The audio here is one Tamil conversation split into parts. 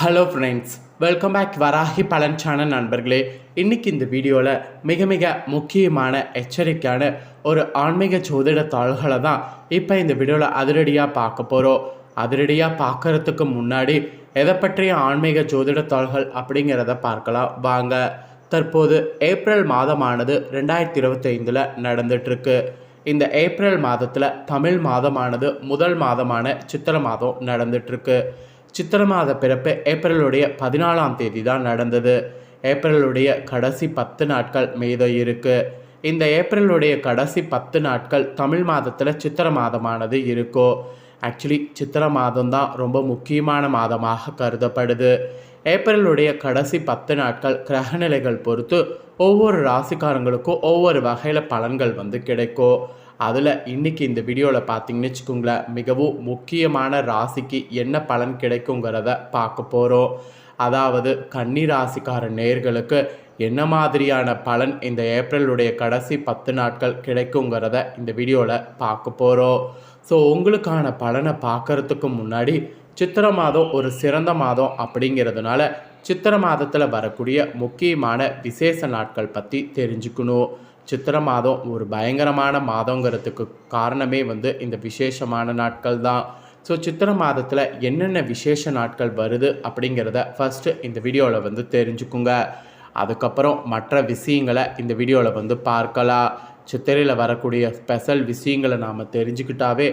Hello friends welcome back Varahi பழன்சான நண்பர்களே இன்னைக்கு இந்த வீடியோவில் மிக மிக முக்கியமான எச்சரிக்கையான ஒரு ஆன்மீக ஜோதிட தாள்களை தான் இப்போ இந்த வீடியோவில் அதிரடியாக பார்க்க போகிறோம் அதிரடியாக பார்க்கறதுக்கு முன்னாடி எதை பற்றிய ஆன்மீக ஜோதிட தாள்கள் அப்படிங்கிறத பார்க்கலாம் வாங்க தற்போது ஏப்ரல் மாதமானது ரெண்டாயிரத்தி இருபத்தைந்தில் நடந்துட்டுருக்கு இந்த ஏப்ரல் மாதத்தில் தமிழ் மாதமானது முதல் மாதமான சித்திர மாதம் நடந்துட்டுருக்கு சித்திர மாத பிறப்பு ஏப்ரலுடைய பதினாலாம் தேதி தான் நடந்தது. ஏப்ரலுடைய கடைசி பத்து நாட்கள் மீத இருக்கு. இந்த ஏப்ரலுடைய கடைசி பத்து நாட்கள் தமிழ் மாதத்தில் சித்திர மாதமானது இருக்கோ? ஆக்சுவலி சித்திர மாதம் தான் ரொம்ப முக்கியமான மாதமாக கருதப்படுது. ஏப்ரலுடைய கடைசி பத்து நாட்கள் கிரகநிலைகள் பொறுத்து ஒவ்வொரு ராசிக்காரங்களுக்கும் ஒவ்வொரு வகையில் பலன்கள் வந்து கிடைக்கும். அதில் இன்னைக்கு இந்த வீடியோவில் பார்த்தீங்கன்னு வச்சுக்கோங்களேன் மிகவும் முக்கியமான ராசிக்கு என்ன பலன் கிடைக்குங்கிறத பார்க்க போகிறோம் அதாவது கன்னி ராசிக்கார நேர்களுக்கு என்ன மாதிரியான பலன் இந்த ஏப்ரலுடைய கடைசி பத்து நாட்கள் கிடைக்குங்கிறத இந்த வீடியோவில் பார்க்க போகிறோம் ஸோ உங்களுக்கான பலனை பார்க்கறதுக்கு முன்னாடி சித்திர மாதம் ஒரு சிறந்த மாதம் அப்படிங்கிறதுனால சித்திர மாதத்தில் வரக்கூடிய முக்கியமான விசேஷ நாட்கள் பற்றி தெரிஞ்சுக்கணும். சித்திர மாதம் ஒரு பயங்கரமான மாதங்கிறதுக்கு காரணமே வந்து இந்த விசேஷமான நாட்கள் தான். ஸோ சித்திர மாதத்தில் என்னென்ன விசேஷ நாட்கள் வருது அப்படிங்கிறத ஃபஸ்ட்டு இந்த வீடியோவில் வந்து தெரிஞ்சுக்குங்க. அதுக்கப்புறம் மற்ற விஷயங்களை இந்த வீடியோவில் வந்து பார்க்கலாம். சித்திரையில் வரக்கூடிய ஸ்பெஷல் விஷயங்களை நாம் தெரிஞ்சுக்கிட்டாவே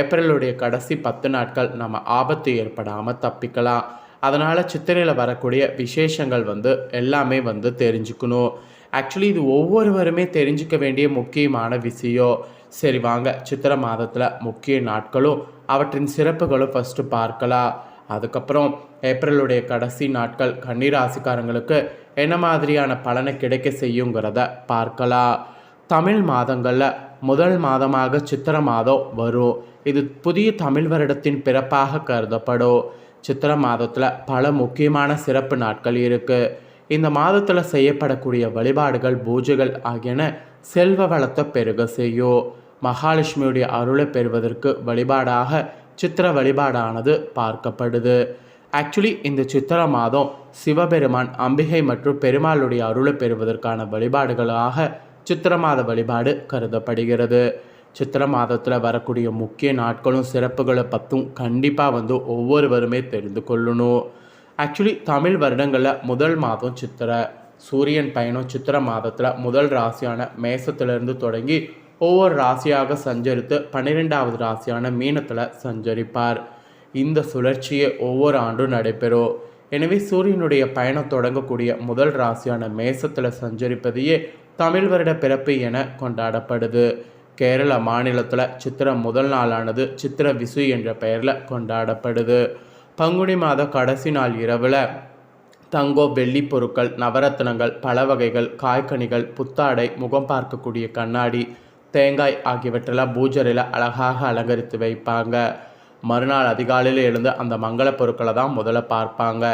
ஏப்ரலுடைய கடைசி பத்து நாட்கள் நம்ம ஆபத்து ஏற்படாமல் தப்பிக்கலாம். அதனால் சித்திரையில் வரக்கூடிய விசேஷங்கள் வந்து எல்லாமே வந்து தெரிஞ்சுக்கணும். ஆக்சுவலி இது ஒவ்வொருவருமே தெரிஞ்சுக்க வேண்டிய முக்கியமான விஷயம். சரி வாங்க. சித்திரை மாதத்தில் முக்கிய நாட்களும் அவற்றின் சிறப்புகளும் ஃபஸ்ட்டு பார்க்கலாம். அதுக்கப்புறம் ஏப்ரலுடைய கடைசி நாட்கள் கன்னிராசிக்காரங்களுக்கு என்ன மாதிரியான பலனை கிடைக்க செய்யுங்கிறத பார்க்கலாம். தமிழ் மாதங்களில் முதல் மாதமாக சித்திர மாதம் வரும். இது புதிய தமிழ் வருடத்தின் பிறப்பாக கருதப்படும். சித்திர மாதத்தில் பல முக்கியமான சிறப்பு நாட்கள் இருக்குது இந்த மாதத்தில் செய்யப்படக்கூடிய வழிபாடுகள் பூஜைகள் ஆகியன செல்வ வளத்தை பெருக செய்யும் மகாலட்சுமியுடைய அருளை பெறுவதற்கு வழிபாடாக சித்திர வழிபாடானது பார்க்கப்படுது. ஆக்சுவலி இந்த சித்திர மாதம் சிவபெருமான் அம்பிகை மற்றும் பெருமாளுடைய அருளை பெறுவதற்கான வழிபாடுகளாக சித்திர மாத வழிபாடு கருதப்படுகிறது. சித்திர மாதத்தில் வரக்கூடிய முக்கிய நாட்களும் சிறப்புகளை பற்றும் கண்டிப்பாக வந்து ஒவ்வொருவருமே தெரிந்து கொள்ளணும். ஆக்சுவலி தமிழ் வருடங்களில் முதல் மாதம் சித்திரை சூரியன் பயணம் சித்திரை மாதத்தில் முதல் ராசியான மேசத்திலிருந்து தொடங்கி ஒவ்வொரு ராசியாக சஞ்சரித்து பன்னிரெண்டாவது ராசியான மீனத்தில் சஞ்சரிப்பார். இந்த சுழற்சியை ஒவ்வொரு ஆண்டும் நடைபெறும். எனவே சூரியனுடைய பயணம் தொடங்கக்கூடிய முதல் ராசியான மேசத்தில் சஞ்சரிப்பதையே தமிழ் வருட பிறப்பு என கொண்டாடப்படுது. கேரள மாநிலத்தில் சித்திர முதல் நாளானது சித்திர விசு என்ற பெயரில் கொண்டாடப்படுது. பங்குனி மாத கடைசி நாள் இரவில் தங்கோ வெள்ளி பொருட்கள் நவரத்தினங்கள் பல வகைகள் காய்கனிகள் புத்தாடை முகம் பார்க்கக்கூடிய கண்ணாடி தேங்காய் ஆகியவற்றெல்லாம் பூஜரையில் அழகாக அலங்கரித்து வைப்பாங்க. மறுநாள் அதிகாலையில் எழுந்து அந்த மங்கள பொருட்களை தான் முதல்ல பார்ப்பாங்க.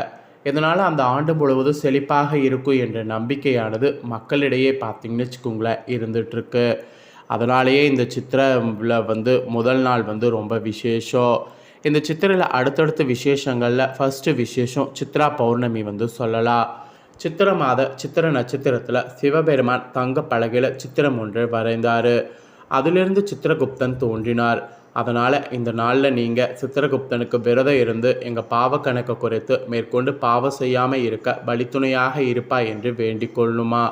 இதனால் அந்த ஆண்டு முழுவதும் செழிப்பாக இருக்கும் என்ற நம்பிக்கையானது மக்களிடையே பார்த்திங்கன்னு வச்சுக்கோங்களேன் இருந்துகிட்ருக்கு அதனாலேயே இந்த சித்திரில் வந்து முதல் நாள் வந்து ரொம்ப விசேஷம். இந்த சித்திரையில் அடுத்தடுத்த விசேஷங்களில் ஃபஸ்ட்டு விசேஷம் சித்ரா பௌர்ணமி வந்து சொல்லலாம் சித்திர மாத சித்திர நட்சத்திரத்தில் சிவபெருமான் தங்க பலகையில் சித்திரம் ஒன்று வரைந்தார். அதிலிருந்து சித்திரகுப்தன் தோன்றினார். அதனால் இந்த நாளில் நீங்கள் சித்திரகுப்தனுக்கு விரதம் இருந்து எங்கள் பாவ கணக்கை குறைத்து மேற்கொண்டு பாவம் செய்யாமல் இருக்க வழித்துணையாக இருப்பா என்று வேண்டிக் கொள்ளுமா?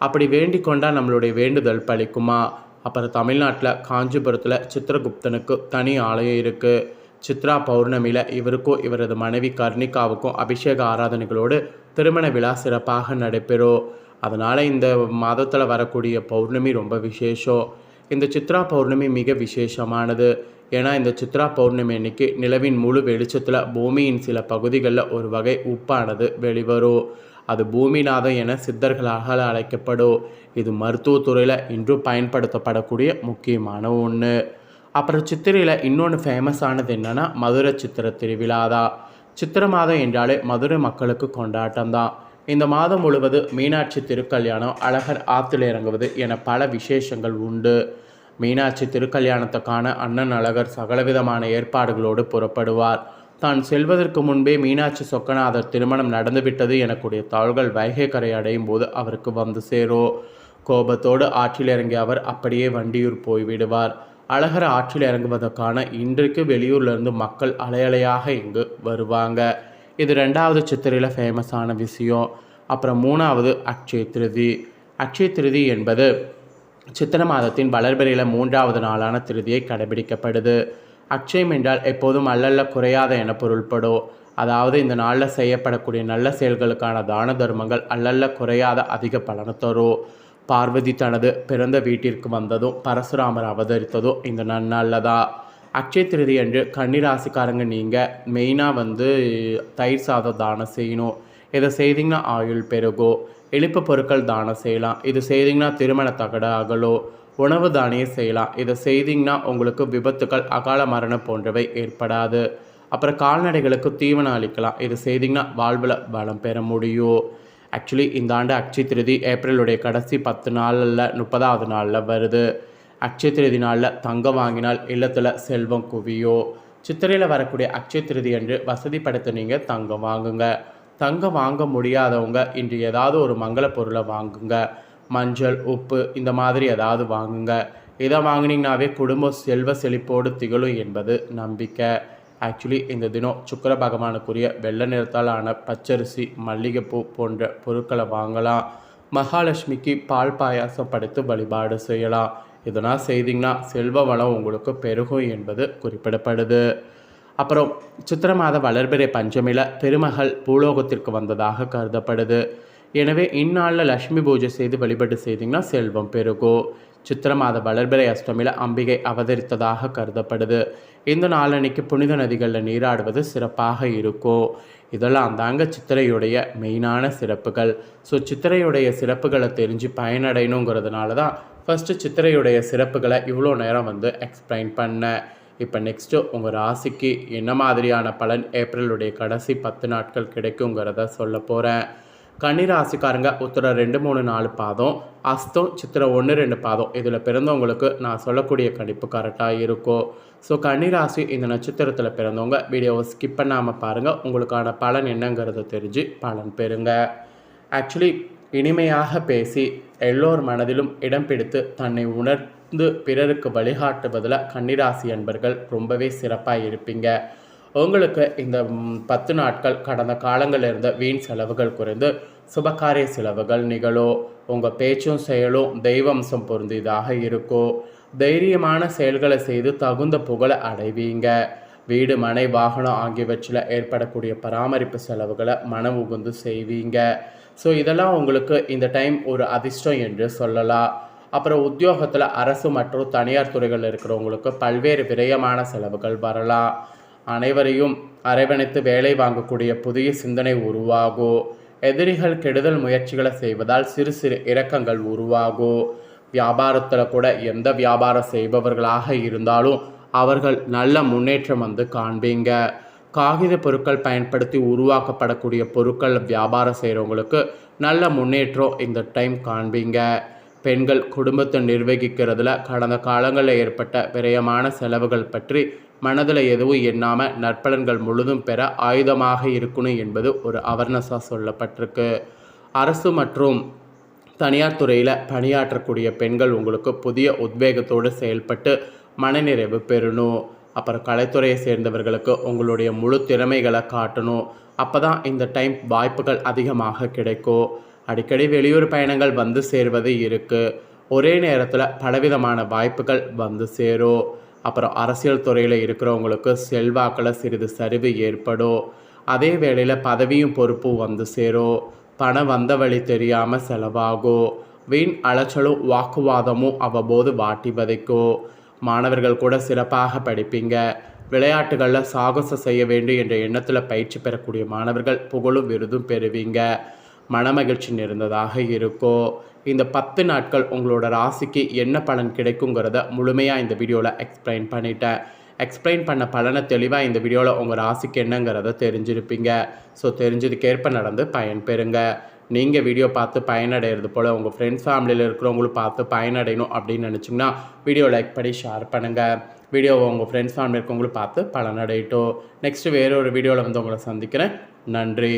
அப்படி வேண்டிக் கொண்டால் நம்மளுடைய வேண்டுதல் பழிக்குமா? அப்புறம் தமிழ்நாட்டில் காஞ்சிபுரத்தில் சித்திரகுப்தனுக்கு தனி ஆலயம் இருக்குது சித்ரா பௌர்ணமியில் இவருக்கும் இவரது மனைவி கர்ணிகாவுக்கும் அபிஷேக ஆராதனைகளோடு திருமண விழா சிறப்பாக நடைபெறும். அதனால் இந்த மாதத்தில் வரக்கூடிய பௌர்ணமி ரொம்ப விசேஷம். இந்த சித்ரா பௌர்ணமி மிக விசேஷமானது. ஏன்னா இந்த சித்ரா பௌர்ணமி அன்னைக்கு நிலவின் முழு வெளிச்சத்தில் பூமியின் சில பகுதிகளில் ஒரு வகை உப்பானது வெளிவரும். அது பூமிநாதம் என சித்தர்களாக அழைக்கப்படும். இது மருத்துவத்துறையில் இன்றும் பயன்படுத்தப்படக்கூடிய முக்கியமான ஒன்று அப்புறம் சித்திரையில் இன்னொன்று ஃபேமஸானது என்னென்னா மதுரை சித்திர திருவிழா தான் சித்திர மாதம் என்றாலே மதுரை மக்களுக்கு கொண்டாட்டம் தான் இந்த மாதம் முழுவது மீனாட்சி திருக்கல்யாணம் அழகர் ஆற்றுல இறங்குவது என பல விசேஷங்கள் உண்டு. மீனாட்சி திருக்கல்யாணத்துக்கான அண்ணன் அழகர் சகலவிதமான ஏற்பாடுகளோடு புறப்படுவார். தான் செல்வதற்கு முன்பே மீனாட்சி சொக்கநாதர் திருமணம் நடந்துவிட்டது எனக்கூடிய தாள்கள் வைகை கரை அடையும் போது அவருக்கு வந்து சேரோ கோபத்தோடு ஆற்றில் இறங்கிய அவர் அப்படியே வண்டியூர் போய்விடுவார். அழகர் ஆற்றில் இறங்குவதற்கான இன்றைக்கு வெளியூர்லேருந்து மக்கள் அலையலையாக இங்கு வருவாங்க. இது ரெண்டாவது சித்திரையில் ஃபேமஸான விஷயம். அப்புறம் மூணாவது அக்ஷய திருதி. அக்ஷய திருதி என்பது சித்திர மாதத்தின் வளர்பிறையில் மூன்றாவது நாளான திருதியை கடைபிடிக்கப்படுது. அக்ஷயம் என்றால் எப்போதும் அல்லல்ல குறையாத என பொருள்படும். அதாவது இந்த நாளில் செய்யப்படக்கூடிய நல்ல செயல்களுக்கான தான தர்மங்கள் அல்லல்ல குறையாத அதிக பலனை தரும். பார்வதி தனது பிறந்த வீட்டிற்கு வந்ததும் பரசுராமர் அவதரித்ததும் இந்த நன்னாளில் தான் அக்ஷய திருதி அன்று கன்னிராசிக்காரங்க நீங்கள் மெயினாக வந்து தயிர் சாதம் தானம் செய்யணும். இதை செய்தீங்கன்னா ஆயுள் பெருகும் இனிப்பு பொருட்கள் தானம் செய்யலாம். இது செய்தீங்கன்னா திருமண தகட அகலோ. உணவு தானியம் செய்யலாம். இதை செய்தீங்கன்னா உங்களுக்கு விபத்துக்கள் அகால மரணம் போன்றவை ஏற்படாது. அப்புறம் கால்நடைகளுக்கு தீவனம் அளிக்கலாம். இது செய்தீங்கன்னா வாழ்வில் பலம் பெற முடியும். ஆக்சுவலி இந்த ஆண்டு அக்ஷய திருதி ஏப்ரலுடைய கடைசி பத்து நாளில் முப்பதாவது நாளில் வருது. அக்ஷய திருதி நாளில் தங்கம் வாங்கினால் இல்லத்தில் செல்வம் குவியோ. சித்திரையில் வரக்கூடிய அக்ஷய திருதி என்று வசதி படுத்த நீங்கள் தங்கம் வாங்குங்க. தங்கம் வாங்க முடியாதவங்க இன்று ஏதாவது ஒரு மங்கள பொருளை வாங்குங்க. மஞ்சள் உப்பு இந்த மாதிரி ஏதாவது வாங்குங்க. இதை வாங்கினீங்கனாவே குடும்பம் செல்வ செழிப்போடு திகழும் என்பது நம்பிக்கை. ஆக்சுவலி இந்த தினம் சுக்கர பகவானுக்குரிய வெள்ளை நிறத்தால் ஆன பச்சரிசி மல்லிகைப்பூ போன்ற பொருட்களை வாங்கலாம். மகாலட்சுமிக்கு பால் பாயாசம் படைத்து வழிபாடு செய்யலாம். இதெல்லாம் செய்தீங்கன்னா செல்வ வளம் உங்களுக்கு பெருகும் என்பது குறிப்பிடப்படுது. அப்புறம் சித்திர மாத வளர்பிறை பஞ்சமியில் திருமகள் பூலோகத்திற்கு வந்ததாக கருதப்படுது. எனவே இந்நாளில் லக்ஷ்மி பூஜை செய்து வழிபாடு செய்தீங்கன்னா செல்வம் பெருகும். சித்திர மாத வளர்பிறை அஷ்டமியில் அம்பிகை அவதரித்ததாக கருதப்படுது. இந்த நாளன்னைக்கு புனித நதிகளில் நீராடுவது சிறப்பாக இருக்கும் இதெல்லாம் தாங்க சித்திரையுடைய மெயினான சிறப்புகள். ஸோ சித்திரையுடைய சிறப்புகளை தெரிஞ்சு பயனடையணுங்கிறதுனால தான் ஃபஸ்ட்டு சித்திரையுடைய சிறப்புகளை இவ்வளோ நேரம் வந்து எக்ஸ்பிளைன் பண்ணேன் இப்போ நெக்ஸ்ட்டு உங்கள் ராசிக்கு என்ன மாதிரியான பலன் ஏப்ரலுடைய கடைசி பத்து நாட்கள் கிடைக்குங்கிறத சொல்ல போகிறேன் கன்னிராசிக்காரங்க உத்தர ரெண்டு மூணு நாலு பாதம் அஸ்தம் சித்திர ஒன்று ரெண்டு பாதம். இதில் பிறந்தவங்களுக்கு நான் சொல்லக்கூடிய கணிப்பு கரெக்டாக இருக்கும் ஸோ கன்னிராசி இந்த நட்சத்திரத்தில் பிறந்தவங்க வீடியோவை ஸ்கிப் பண்ணாமல் பாருங்கள் உங்களுக்கான பலன் என்னங்கிறத தெரிஞ்சு பலன் பெறுங்க. ஆக்சுவலி இனிமையாக பேசி எல்லோர் மனதிலும் இடம் பிடித்து தன்னை உணர்ந்து பிறருக்கு வழிகாட்டுவதில் கன்னிராசி அன்பர்கள் ரொம்பவே சிறப்பாக இருப்பீங்க. உங்களுக்கு இந்த பத்து நாட்கள் கடந்த காலங்களில் இருந்த வீண் செலவுகள் குறைந்து சுபகாரிய செலவுகள் நிகழும் உங்கள் பேச்சும் செயலும் தெய்வம்சம் பொருந்தியதாக இருக்கும் தைரியமான செயல்களை செய்து தகுந்த புகழை அடைவீங்க. வீடு மனை வாகனம் ஆகியவற்றில் ஏற்படக்கூடிய பராமரிப்பு செலவுகளை மன உகுந்து செய்வீங்க. ஸோ இதெல்லாம் உங்களுக்கு இந்த டைம் ஒரு அதிர்ஷ்டம் என்று சொல்லலாம். அப்புறம் உத்தியோகத்தில் அரசு மற்றும் தனியார் துறைகளில் இருக்கிறவங்களுக்கு பல்வேறு விரயமான செலவுகள் வரலாம். அனைவரையும் அரவணைத்து வேலை வாங்கக்கூடிய புதிய சிந்தனை உருவாகும் எதிரிகள் கெடுதல் முயற்சிகளை செய்வதால் சிறு சிறு இறக்கங்கள் உருவாகும் வியாபாரத்தில் கூட எந்த வியாபாரம் செய்பவர்களாக இருந்தாலும் அவர்கள் நல்ல முன்னேற்றம் வந்து காண்பீங்க. காகித பொருட்கள் பயன்படுத்தி உருவாக்கப்படக்கூடிய பொருட்கள் வியாபாரம் செய்கிறவங்களுக்கு நல்ல முன்னேற்றம் இந்த டைம் காண்பீங்க. பெண்கள் குடும்பத்தை நிர்வகிக்கிறதுல கடந்த காலங்களில் ஏற்பட்ட விரயமான செலவுகள் பற்றி மனதில் எதுவும் எண்ணாமல் நற்பலன்கள் முழுதும் பெற ஆயுதமாக இருக்கணும் என்பது ஒரு அவர்னஸாக சொல்லப்பட்டிருக்கு. அரசு மற்றும் தனியார் துறையில் பணியாற்றக்கூடிய பெண்கள் உங்களுக்கு புதிய உத்வேகத்தோடு செயல்பட்டு மனநிறைவு பெறணும். அப்புறம் கலைத்துறையை சேர்ந்தவர்களுக்கு உங்களுடைய முழு திறமைகளை காட்டணும். அப்போ தான் இந்த டைம் வாய்ப்புகள் அதிகமாக கிடைக்கும். அடிக்கடி வெளியூர் பயணங்கள் வந்து சேர்வது இருக்குது ஒரே நேரத்தில் பலவிதமான வாய்ப்புகள் வந்து சேரும். அப்புறம் அரசியல் துறையில் இருக்கிறவங்களுக்கு செல்வாக்கில் சிறிது சரிவு ஏற்படும் அதே வேளையில் பதவியும் பொறுப்பும் வந்து சேரும் பணம் வந்த வழி தெரியாமல் செலவாகும் வீண் அலைச்சலும் வாக்குவாதமும் அவ்வப்போது வாட்டி வதைக்கும் மாணவர்கள் கூட சிறப்பாக படிப்பீங்க. விளையாட்டுகளில் சாகசம் செய்ய வேண்டும் என்ற எண்ணத்தில் பயிற்சி பெறக்கூடிய மாணவர்கள் புகழும் விருதும் பெறுவீங்க. மனமகிழ்ச்சி நிறைந்ததாக இருக்கும் இந்த பத்து நாட்கள் உங்களோட ராசிக்கு என்ன பலன் கிடைக்குங்கிறத முழுமையாக இந்த வீடியோவில் எக்ஸ்பிளைன் பண்ணிட்டேன். எக்ஸ்பிளைன் பண்ண பலனை தெளிவாக இந்த வீடியோவில் உங்கள் ராசிக்கு என்னங்கிறத தெரிஞ்சிருப்பீங்க. ஸோ தெரிஞ்சதுக்கேற்ப நடந்து பயன்பெறுங்க. நீங்கள் வீடியோ பார்த்து பயனடைகிறது போல் உங்கள் ஃப்ரெண்ட்ஸ் ஃபேமிலியில் இருக்கிறவங்களும் பார்த்து பயனடையணும் அப்படின்னு நினச்சிங்கன்னா வீடியோ லைக் பண்ணி ஷேர் பண்ணுங்கள் வீடியோவை உங்கள் ஃப்ரெண்ட்ஸ் ஃபேமிலி இருக்கவங்களும் பார்த்து பலனடையட்டும். நெக்ஸ்ட்டு வேறு ஒரு வீடியோவில் வந்து உங்களை சந்திக்கிறேன். நன்றி.